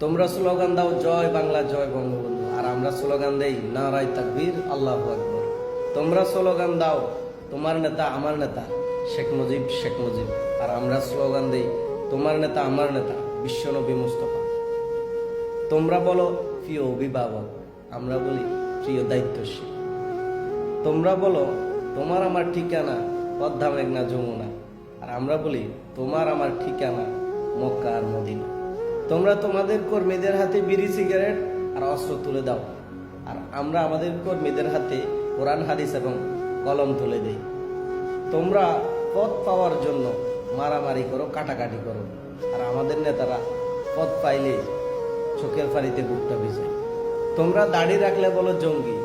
তোমরা স্লোগান দাও, জয় বাংলা, জয় বঙ্গবন্ধু। আর আমরা স্লোগান দেই নারাই তাকবীর, আল্লাহ আকবর। তোমরা স্লোগান দাও, তোমার নেতা আমার নেতা, শেখ মুজিব শেখ মুজিব। আর আমরা স্লোগান দেই, তোমার নেতা আমার নেতা বিশ্বনবী মুস্তফা। তোমরা বলো, প্রিয় অভিভাবক, আমরা বলি, প্রিয় দায়িত্বশীল। তোমরা বলো, তোমার আমার ঠিকানা, পদ্মা মেঘনা যমুনা। আর আমরা বলি, তোমার আমার ঠিকানা, মক্কা আর মদিনা। তোমরা তোমাদের কর্মীদের হাতে বিড়ি, সিগারেট আর অস্ত্র তুলে দাও। আর আমরা আমাদের কর্মীদের হাতে কোরআন, হাদিস এবং কলম তুলে দেই। তোমরা পদ পাওয়ার জন্য মারামারি করো, কাটাকাটি করো। আর আমাদের নেতারা পদ পাইলে চোখের ফাড়িতে বুকটা ভিজায় তোমরা দাড়ি রাখলে বলো জঙ্গি,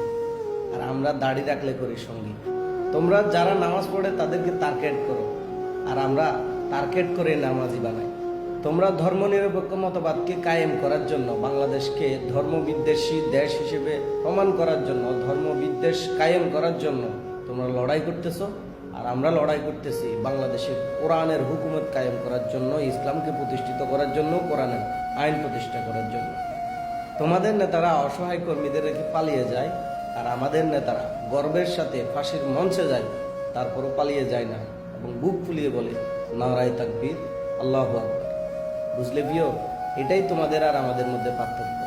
আর আমরা দাড়ি রাখলে করি সঙ্গী। তোমরা যারা নামাজ পড়ে তাদেরকে টার্গেট করো। আর আমরা টার্গেট করে নামাজি বানাই। তোমরা ধর্মনিরপেক্ষ মতবাদকে কায়েম করার জন্য বাংলাদেশকে ধর্মবিদ্বেষী দেশ হিসেবে প্রমাণ করার জন্য, ধর্মবিদ্বেষ কায়েম করার জন্য তোমরা লড়াই করতেছো। আর আমরা লড়াই করতেছি বাংলাদেশের কোরআনের হুকুমত কায়েম করার জন্য, ইসলামকে প্রতিষ্ঠিত করার জন্য, কোরআনের আইন প্রতিষ্ঠা করার জন্য। তোমাদের নেতারা অসহায় কর্মীদের রেখে পালিয়ে যায়, আর আমাদের নেতারা গর্বের সাথে ফাঁসির মঞ্চে যায়, তারপরও পালিয়ে যায় না এবং বুক ফুলিয়ে বলে, নারায় তাকবীর, আল্লাহ আকবর। বুঝলে বিয় এটাই তোমাদের আর আমাদের মধ্যে পার্থক্য।